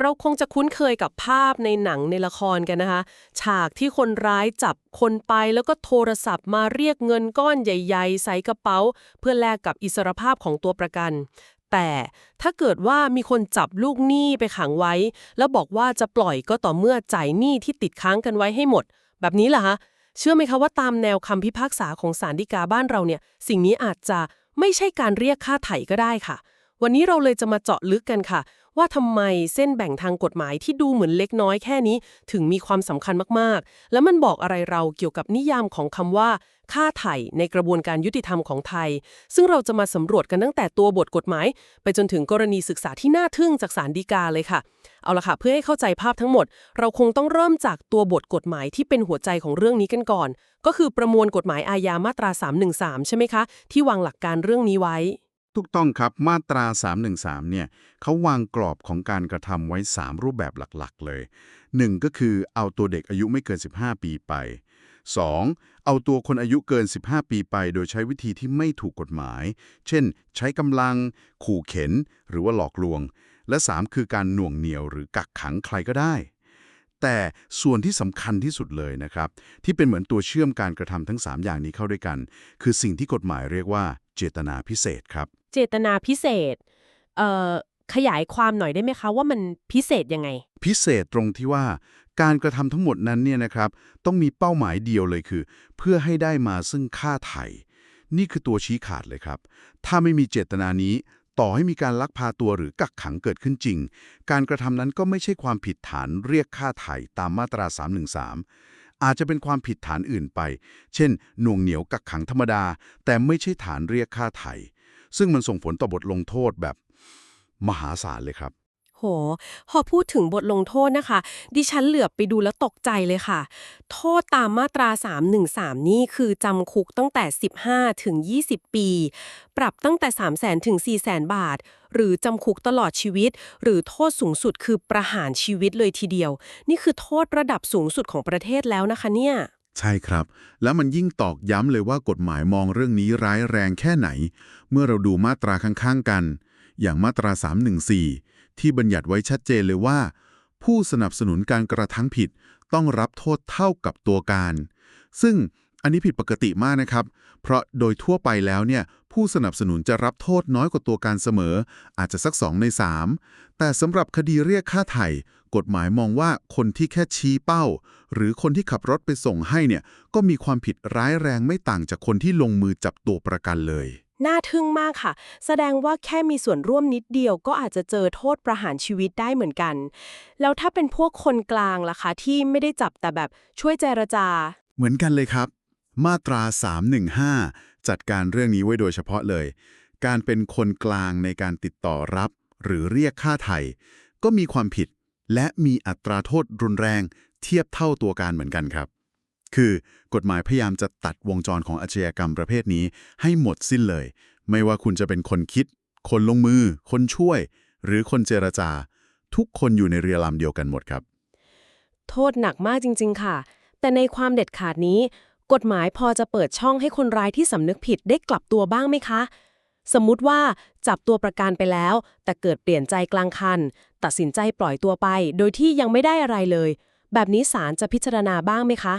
เราคงจะคุ้นเคยกับภาพในหนังในละครกันนะคะ ฉากที่คนร้ายจับคนไปแล้วก็โทรศัพท์มาเรียกเงินก้อนใหญ่ ๆ ใส่กระเป๋า เพื่อแลกกับอิสรภาพของตัวประกัน แต่ถ้าเกิดว่ามีคนจับลูกหนี้ไปขังไว้ แล้วบอกว่าจะปล่อยก็ต่อเมื่อจ่ายหนี้ที่ติดค้างกันไว้ให้หมด แบบนี้ล่ะคะเชื่อไหมคะว่าตามแนวคำพิพากษาของศาลฎีกาบ้านเราเนี่ย สิ่งนี้อาจจะไม่ใช่การเรียกค่าไถ่ก็ได้ค่ะ วันนี้เราเลยจะมาเจาะลึกกันค่ะ ว่าทำไมเส้นแบ่งทางกฎหมายที่ดูเหมือนเล็กน้อยแค่นี้ ถึงมีความสำคัญมากๆ แล้วมันบอกอะไรเราเกี่ยวกับนิยามของคำว่า ค่าไถ่ในกระบวนการยุติธรรมของไทย ซึ่งเราจะมาสำรวจกันตั้งแต่ตัวบทกฎหมาย ไปจนถึงกรณีศึกษาที่น่าทึ่งจากศาลฎีกาเลยค่ะ เอาละค่ะ เพื่อให้เข้าใจภาพทั้งหมด เราคงต้องเริ่มจากตัวบทกฎหมายที่เป็นหัวใจของเรื่องนี้กันก่อน ก็คือประมวลกฎหมายอาญามาตรา 313 ใช่ไหมคะ ที่วางหลักการเรื่องนี้ไว้ ถูกต้องครับมาตรา 313 เนี่ยเขาวางกรอบของการกระทำไว้ 3 รูปแบบหลักๆ เลย 1. ก็คือเอาตัวเด็กอายุไม่เกิน 15 ปีไป 2. เอาตัวคนอายุเกิน 15 ปีไป โดยใช้วิธีที่ไม่ถูกกฎหมาย เช่น ใช้กำลัง ขู่เข็น หรือว่าหลอกลวง และ 3 คือการหน่วงเหนี่ยวหรือกักขังใครก็ได้ แต่ส่วนที่สำคัญที่สุดเลยนะครับ ที่เป็นเหมือนตัวเชื่อมการกระทำทั้ง 3 อย่างนี้เข้าด้วยกัน คือสิ่งที่กฎหมายเรียกว่าเจตนาพิเศษครับ เจตนาพิเศษเอ่อขยายความหน่อยได้ไหมคะว่ามันพิเศษยังไง พิเศษตรงที่ว่าการกระทำทั้งหมดนั้นเนี่ยนะครับต้องมีเป้าหมายเดียวเลยคือ เพื่อให้ได้มาซึ่งค่าไถ่นี่คือตัวชี้ขาดเลยครับ ถ้าไม่มีเจตนานี้ ต่อให้มีการลักพาตัวหรือกักขังเกิดขึ้นจริง การกระทำนั้นก็ไม่ใช่ความผิดฐานเรียกค่าไถ่ตามมาตรา 313 อาจจะเป็นความผิดฐานอื่นไป เช่นหน่วงเหนียวกักขังธรรมดา แต่ไม่ใช่ฐานเรียกค่าไถ่ ซึ่งมันส่งผลต่อบทลงโทษแบบมหาศาลเลยครับ โห พอพูดถึงบทลงโทษนะคะ ดิฉันเหลือบไปดูแล้วตกใจเลยค่ะ โทษตามมาตรา 313 นี่คือจำคุกตั้งแต่ 15 ถึง 20 ปี ปรับตั้งแต่ 3 0 0 0 0 ถึง 4 0 0 0 0 บาท หรือจำคุกตลอดชีวิต หรือโทษสูงสุดคือประหารชีวิตเลยทีเดียว นี่คือโทษระดับสูงสุดของประเทศแล้วนะคะเนี่ย ใช่ครับ แล้วมันยิ่งตอกย้ำเลยว่ากฎหมายมองเรื่องนี้ร้ายแรงแค่ไหน เมื่อเราดูมาตราข้างๆกัน อย่างมาตรา 314 ที่บัญญัติไว้ชัดเจนเลยว่า ผู้สนับสนุนการกระทั้งผิดต้องรับโทษเท่ากับตัวการ ซึ่ง อันนี้ผิดปกติมากนะครับ เพราะโดยทั่วไปแล้วเนี่ยผู้สนับสนุนจะรับโทษน้อยกว่าตัวการเสมอ อาจจะสัก 2 ใน 3 แต่สำหรับคดีเรียกค่าไถ่กฎหมายมองว่าคนที่แค่ชี้เป้า หรือคนที่ขับรถไปส่งให้เนี่ยก็มีความผิดร้ายแรงไม่ต่างจากคนที่ลงมือจับตัวประกันเลย น่าทึ่งมากค่ะ แสดงว่าแค่มีส่วนร่วมนิดเดียวก็อาจจะเจอโทษประหารชีวิตได้เหมือนกัน แล้วถ้าเป็นพวกคนกลางล่ะคะที่ไม่ได้จับแต่แบบช่วยเจรจา เหมือนกันเลยครับ มาตรา 315 จัดการเรื่องนี้ไว้โดยเฉพาะเลย การเป็นคนกลางในการติดต่อรับ หรือเรียกค่าไถ่ก็มีความผิด และมีอัตราโทษรุนแรง เทียบเท่าตัวการเหมือนกันครับ คือกฎหมายพยายามจะตัดวงจรของอาชญากรรมประเภทนี้ให้หมดสิ้นเลย ไม่ว่าคุณจะเป็นคนคิด คนลงมือ คนช่วย หรือคนเจรจา ทุกคนอยู่ในเรือลำเดียวกันหมดครับ โทษหนักมากจริง ๆ ค่ะ แต่ในความเด็ดขาดนี้ กฎหมายพอจะเปิดช่องให้คนร้ายที่สำนึกผิดได้กลับตัวบ้างไหมคะ สมมุติว่าจับตัวประกันไปแล้ว แต่เกิดเปลี่ยนใจกลางคัน ตัดสินใจปล่อยตัวไป โดยที่ยังไม่ได้อะไรเลย แบบนี้ศาลจะพิจารณาบ้างไหมคะ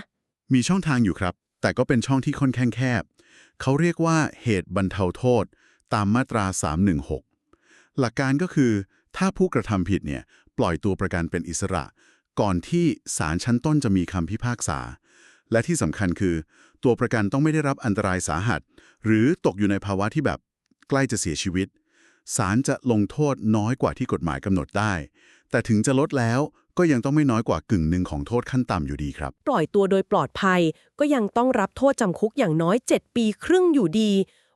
มีช่องทางอยู่ครับ แต่ก็เป็นช่องที่ค่อนข้างแคบ เขาเรียกว่าเหตุบรรเทาโทษ ตามมาตรา 316 หลักการก็คือ ถ้าผู้กระทำผิดเนี่ยปล่อยตัวประกันเป็นอิสระ ก่อนที่ศาลชั้นต้นจะมีคำพิพากษา และที่สำคัญคือ ตัวประกันต้องไม่ได้รับอันตรายสาหัส หรือตกอยู่ในภาวะที่แบบใกล้จะเสียชีวิตศาลจะลงโทษน้อยกว่าที่กฎหมายกำหนดได้ แต่ถึงจะลดแล้วก็ยังต้องไม่น้อยกว่ากึ่งหนึ่งของโทษขั้นต่ำอยู่ดีครับ ปล่อยตัวโดยปลอดภัย ก็ยังต้องรับโทษจำคุกอย่างน้อย 7 ปีครึ่งอยู่ดี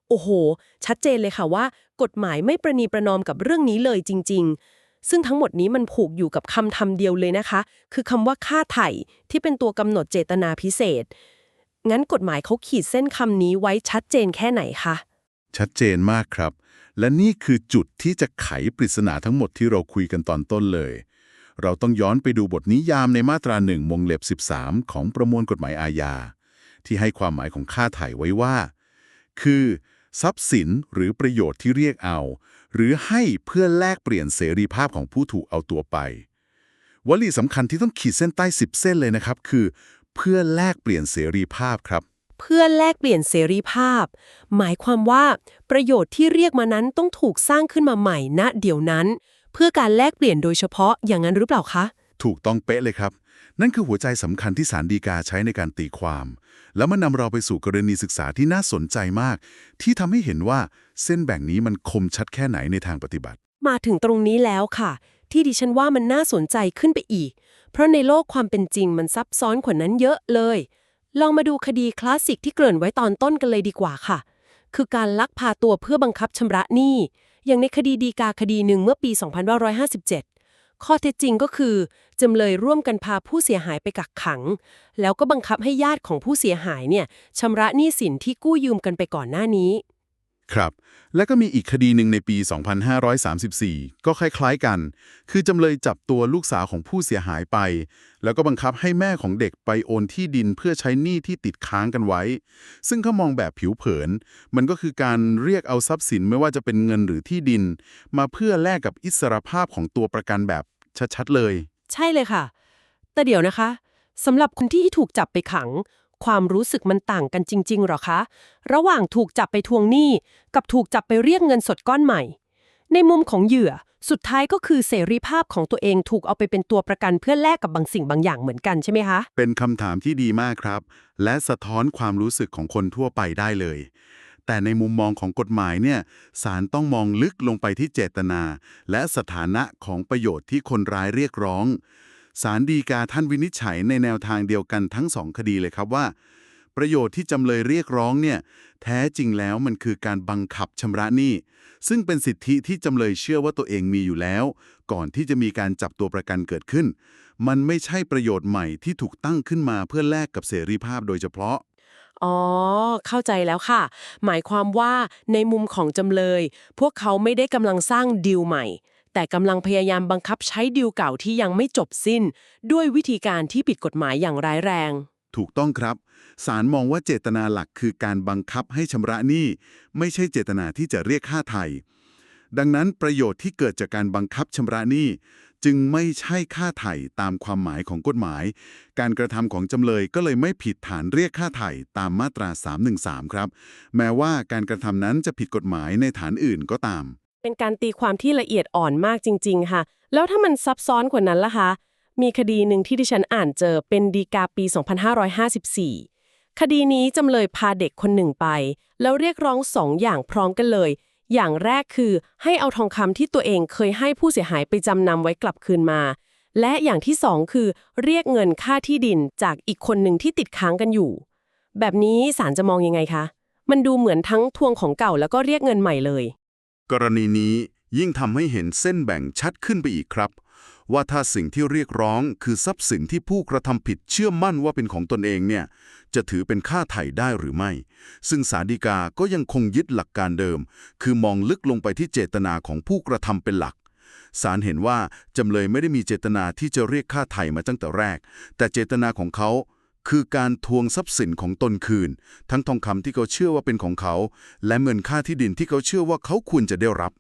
โอ้โห ชัดเจนเลยค่ะว่า กฎหมายไม่ประนีประนอมกับเรื่องนี้เลยจริง ๆ ซึ่งทั้งหมดนี้มันผูกอยู่กับคำทำเดียวเลยนะคะ คือคำว่าค่าไถ่ที่เป็นตัวกำหนดเจตนาพิเศษ งั้นกฎหมายเขาขีดเส้นคำนี้ไว้ชัดเจนแค่ไหนคะ ชัดเจนมากครับ และนี่คือจุดที่จะไขปริศนาทั้งหมดที่เราคุยกันตอนต้นเลย เราต้องย้อนไปดูบทนิยามในมาตราหนึ่งวงเล็บ 13 ของประมวลกฎหมายอาญา ที่ให้ความหมายของค่าไถ่ไว้ว่า คือ ทรัพย์สินหรือประโยชน์ที่เรียกเอา หรือให้เพื่อแลกเปลี่ยนเสรีภาพของผู้ถูกเอาตัวไป วลีสำคัญที่ต้องขีดเส้นใต้ 10 เส้นเลยนะครับ คือ เพื่อแลกเปลี่ยนเสรีภาพครับ เพื่อแลกเปลี่ยนเสรีภาพ หมายความว่าประโยชน์ที่เรียกมานั้นต้องถูกสร้างขึ้นมาใหม่ณเดี๋ยวนั้น เพื่อการแลกเปลี่ยนโดยเฉพาะอย่างนั้นหรือเปล่าคะ ถูกต้องเป๊ะเลยครับ นั่นคือหัวใจสำคัญที่ศาลฎีกาใช้ในการตีความ แล้วมันนำเราไปสู่กรณีศึกษาที่น่าสนใจมาก ที่ทำให้เห็นว่าเส้นแบ่งนี้มันคมชัดแค่ไหนในทางปฏิบัติ มาถึงตรงนี้แล้วค่ะ ที่ดิฉันว่ามันน่าสนใจขึ้นไปอีก เพราะในโลกความเป็นจริงมันซับซ้อนกว่านั้นเยอะเลย ลองมาดูคดีคลาสสิกที่เกริ่นไว้ตอนต้นกันเลยดีกว่าค่ะ คือการลักพาตัวเพื่อบังคับชำระหนี้อย่างในคดีดีกาคดีหนึ่งเมื่อปี 2557 ข้อเท็จจริงก็คือจำเลยร่วมกันพาผู้เสียหายไปกักขัง แล้วก็บังคับให้ญาติของผู้เสียหายเนี่ยชำระหนี้สินที่กู้ยืมกันไปก่อนหน้านี้ ครับ และก็มีอีกคดีหนึ่งในปี 2534 ก็คล้ายๆกัน คือจำเลยจับตัวลูกสาวของผู้เสียหายไป แล้วก็บังคับให้แม่ของเด็กไปโอนที่ดินเพื่อใช้หนี้ที่ติดค้างกันไว้ ซึ่งเขามองแบบผิวเผิน มันก็คือการเรียกเอาทรัพย์สินไม่ว่าจะเป็นเงินหรือที่ดิน มาเพื่อแลกกับอิสรภาพของตัวประกันแบบชัดๆเลย ใช่เลยค่ะ แต่เดี๋ยวนะคะสำหรับคนที่ถูกจับไปขัง ความรู้สึกมันต่างกันจริง ๆ หรอคะ ระหว่างถูกจับไปทวงหนี้ กับถูกจับไปเรียกเงินสดก้อนใหม่ ในมุมของเหยื่อ สุดท้ายก็คือเสรีภาพของตัวเองถูกเอาไปเป็นตัวประกันเพื่อแลกกับบางสิ่งบางอย่างเหมือนกันใช่ไหมคะ เป็นคำถามที่ดีมากครับ และสะท้อนความรู้สึกของคนทั่วไปได้เลย แต่ในมุมมองของกฎหมายเนี่ยศาลต้องมองลึกลงไปที่เจตนา และสถานะของประโยชน์ที่คนร้ายเรียกร้อง ศาลฎีกาท่านวินิจฉัยในแนวทางเดียวกันทั้งสองคดีเลยครับว่า ประโยชน์ที่จำเลยเรียกร้องเนี่ยแท้จริงแล้วมันคือการบังคับชำระหนี้ซึ่งเป็นสิทธิที่จำเลยเชื่อว่าตัวเองมีอยู่แล้ว ก่อนที่จะมีการจับตัวประกันเกิดขึ้น มันไม่ใช่ประโยชน์ใหม่ที่ถูกตั้งขึ้นมาเพื่อแลกกับเสรีภาพโดยเฉพาะอ๋อ เข้าใจแล้วค่ะ หมายความว่าในมุมของจำเลย พวกเขาไม่ได้กำลังสร้างดีลใหม่ แต่กำลังพยายามบังคับใช้ดีลเก่าที่ยังไม่จบสิ้น ด้วยวิธีการที่ผิดกฎหมายอย่างร้ายแรง ถูกต้องครับศาลมองว่าเจตนาหลักคือการบังคับให้ชำระหนี้ ไม่ใช่เจตนาที่จะเรียกค่าไถ่ดังนั้นประโยชน์ที่เกิดจากการบังคับชำระหนี้ จึงไม่ใช่ค่าไถ่ตามความหมายของกฎหมาย การกระทำของจำเลยก็เลยไม่ผิดฐานเรียกค่าไถ่ตามมาตรา 313 ครับ แม้ว่าการกระทำนั้นจะผิดกฎหมายในฐานอื่นก็ตาม เป็นการตีความที่ละเอียดอ่อนมากจริง ๆ ค่ะ แล้วถ้ามันซับซ้อนกว่านั้นล่ะคะ มีคดีหนึ่งที่ดิฉันอ่านเจอเป็นดีกาปี 2554 คดีนี้จำเลยพาเด็กคนหนึ่งไป แล้วเรียกร้องสองอย่างพร้อมกันเลย อย่างแรกคือให้เอาทองคำที่ตัวเองเคยให้ผู้เสียหายไปจำนำไว้กลับคืนมา และอย่างที่สองคือ เรียกเงินค่าที่ดินจากอีกคนหนึ่งที่ติดค้างกันอยู่ แบบนี้ศาลจะมองยังไงคะ มันดูเหมือนทั้งทวงของเก่าแล้วก็เรียกเงินใหม่เลย กรณีนี้ยิ่งทำให้เห็นเส้นแบ่งชัดขึ้นไปอีกครับ ว่าถ้าสิ่งที่เรียกร้องคือทรัพย์สินที่ผู้กระทำผิดเชื่อมั่นว่าเป็นของตนเองเนี่ยจะถือเป็นค่าไถ่ได้หรือไม่ ซึ่งศาลฎีกาก็ยังคงยึดหลักการเดิม คือมองลึกลงไปที่เจตนาของผู้กระทำเป็นหลักศาลเห็นว่าจำเลยไม่ได้มีเจตนาที่จะเรียกค่าไถ่มาตั้งแต่แรก แต่เจตนาของเขา คือการทวงทรัพย์สินของตนคืน ทั้งทองคำที่เขาเชื่อว่าเป็นของเขา และเงินค่าที่ดินที่เขาเชื่อว่าเขาควรจะได้รับ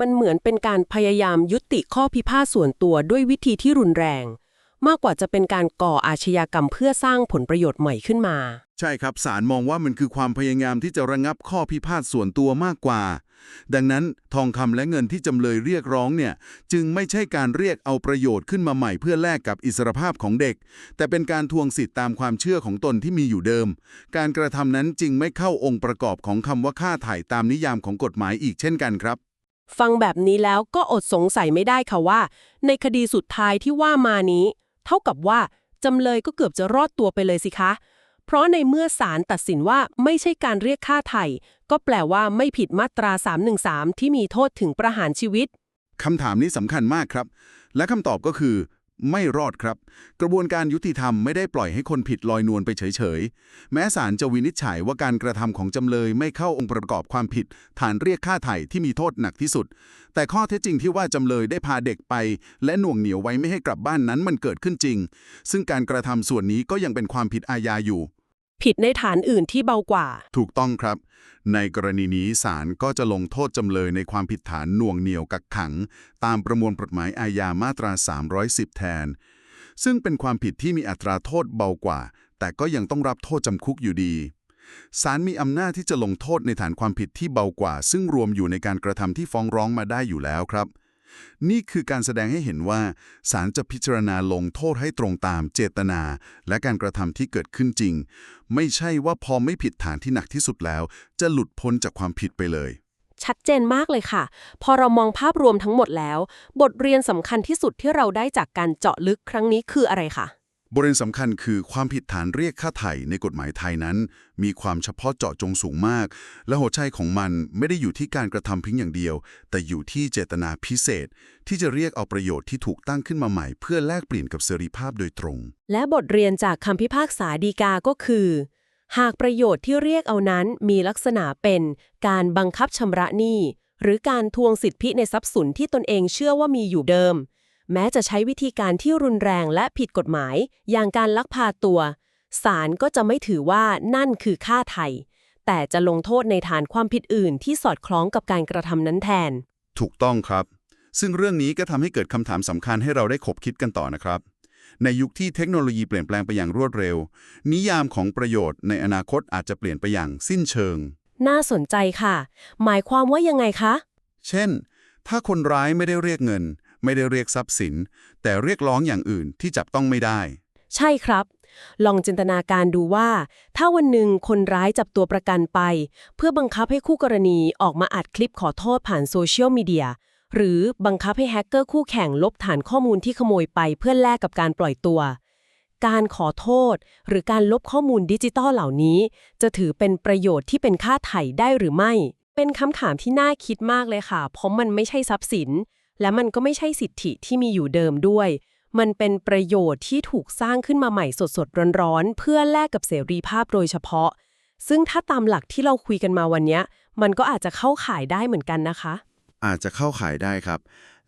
มันเหมือนเป็นการพยายามยุติข้อพิพาทส่วนตัวด้วยวิธีที่รุนแรง มากกว่าจะเป็นการก่ออาชญากรรมเพื่อสร้างผลประโยชน์ใหม่ขึ้นมา ใช่ครับศาลมองว่ามันคือความพยายามที่จะระงับข้อพิพาทส่วนตัวมากกว่า ดังนั้นทองคำและเงินที่จำเลยเรียกร้องเนี่ยจึงไม่ใช่การเรียกเอาประโยชน์ขึ้นมาใหม่เพื่อแลกกับอิสรภาพของเด็ก แต่เป็นการทวงสิทธิ์ตามความเชื่อของตนที่มีอยู่เดิม การกระทำนั้นจึงไม่เข้าองค์ประกอบของคำว่าค่าถ่ายตามนิยามของกฎหมายอีกเช่นกันครับ ฟังแบบนี้แล้วก็อดสงสัยไม่ได้ค่ะว่า ในคดีสุดท้ายที่ว่ามานี้ เท่ากับว่าจำเลยก็เกือบจะรอดตัวไปเลยสิคะ เพราะในเมื่อศาลตัดสินว่าไม่ใช่การเรียกค่าไถ่ก็แปลว่าไม่ผิดมาตรา 313 ที่มีโทษถึงประหารชีวิต คำถามนี้สำคัญมากครับ และคำตอบก็คือ ไม่รอดครับ กระบวนการยุติธรรมไม่ได้ปล่อยให้คนผิดลอยนวลไปเฉยๆ แม้ศาลจะวินิจฉัยว่าการกระทำของจำเลยไม่เข้าองค์ประกอบความผิด ฐานเรียกค่าไถ่ที่มีโทษหนักที่สุด แต่ข้อเท็จจริงที่ว่าจำเลยได้พาเด็กไป และหน่วงเหนียวไว้ไม่ให้กลับบ้านนั้นมันเกิดขึ้นจริง ซึ่งการกระทำส่วนนี้ก็ยังเป็นความผิดอาญาอยู่ ผิดในฐานอื่นที่เบากว่า ถูกต้องครับ ในกรณีนี้ศาลก็จะลงโทษจำเลยในความผิดฐานหน่วงเหนี่ยวกักขัง ตามประมวลกฎหมายอาญามาตรา 310 แทน ซึ่งเป็นความผิดที่มีอัตราโทษเบากว่า แต่ก็ยังต้องรับโทษจำคุกอยู่ดีศาลมีอำนาจที่จะลงโทษในฐานความผิดที่เบากว่า ซึ่งรวมอยู่ในการกระทำที่ฟ้องร้องมาได้อยู่แล้วครับ นี่คือการแสดงให้เห็นว่าศาลจะพิจารณาลงโทษให้ตรงตามเจตนา และการกระทำที่เกิดขึ้นจริง ไม่ใช่ว่าพอไม่ผิดฐานที่หนักที่สุดแล้ว จะหลุดพ้นจากความผิดไปเลย ชัดเจนมากเลยค่ะ พอเรามองภาพรวมทั้งหมดแล้ว บทเรียนสำคัญที่สุดที่เราได้จากการเจาะลึกครั้งนี้คืออะไรคะ บทเรียนสำคัญคือความผิดฐานเรียกค่าไถ่ในกฎหมายไทยนั้น มีความเฉพาะเจาะจงสูงมาก และหัวใจของมันไม่ได้อยู่ที่การกระทำเพียงอย่างเดียว แต่อยู่ที่เจตนาพิเศษ ที่จะเรียกเอาประโยชน์ที่ถูกตั้งขึ้นมาใหม่ เพื่อแลกเปลี่ยนกับเสรีภาพโดยตรง และบทเรียนจากคำพิพากษาดีกาก็คือ หากประโยชน์ที่เรียกเอานั้นมีลักษณะเป็นการบังคับชำระหนี้หรือการทวงสิทธิในทรัพย์สินที่ตนเองเชื่อว่ามีอยู่เดิม แม้จะใช้วิธีการที่รุนแรงและผิดกฎหมาย อย่างการลักพาตัว ศาลก็จะไม่ถือว่านั่นคือค่าไทย แต่จะลงโทษในฐานความผิดอื่นที่สอดคล้องกับการกระทำนั้นแทน ถูกต้องครับ ซึ่งเรื่องนี้ก็ทำให้เกิดคำถามสำคัญให้เราได้คบคิดกันต่อนะครับ ในยุคที่เทคโนโลยีเปลี่ยนแปลงไปอย่างรวดเร็ว นิยามของประโยชน์ในอนาคตอาจจะเปลี่ยนไปอย่างสิ้นเชิง น่าสนใจค่ะ หมายความว่ายังไงคะ เช่น ถ้าคนร้ายไม่ได้เรียกเงิน ไม่ได้เรียกทรัพย์สิน แต่เรียกร้องอย่างอื่นที่จับต้องไม่ได้ ใช่ครับ ลองจินตนาการดูว่า ถ้าวันหนึ่งคนร้ายจับตัวประกันไป เพื่อบังคับให้คู่กรณีออกมาอัดคลิปขอโทษผ่านโซเชียลมีเดียหรือบังคับให้แฮกเกอร์คู่แข่งลบฐานข้อมูลที่ขโมยไปเพื่อแลกกับการปล่อยตัว การขอโทษ หรือการลบข้อมูลดิจิตอลเหล่านี้ จะถือเป็นประโยชน์ที่เป็นค่าไถ่ได้หรือไม่ เป็นคำถามที่น่าคิดมากเลยค่ะ เพราะมันไม่ใช่ทรัพย์สิน และมันก็ไม่ใช่สิทธิที่มีอยู่เดิมด้วย มันเป็นประโยชน์ที่ถูกสร้างขึ้นมาใหม่สดๆร้อนๆเพื่อแลกกับเสรีภาพโดยเฉพาะ ซึ่งถ้าตามหลักที่เราคุยกันมาวันนี้มันก็อาจจะเข้าข่ายได้เหมือนกันนะคะ อาจจะเข้าข่ายได้ครับ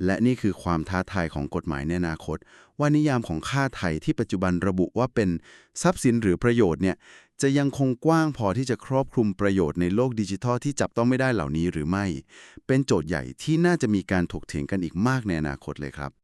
และนี่คือความท้าทายของกฎหมายในอนาคต ว่านิยามของค่าไถ่ที่ปัจจุบันระบุว่าเป็นทรัพย์สินหรือประโยชน์เนี่ย จะยังคงกว้างพอที่จะครอบคลุมประโยชน์ในโลกดิจิทัลที่จับต้องไม่ได้เหล่านี้หรือไม่ เป็นโจทย์ใหญ่ที่น่าจะมีการถกเถียงกันอีกมากในอนาคตเลยครับ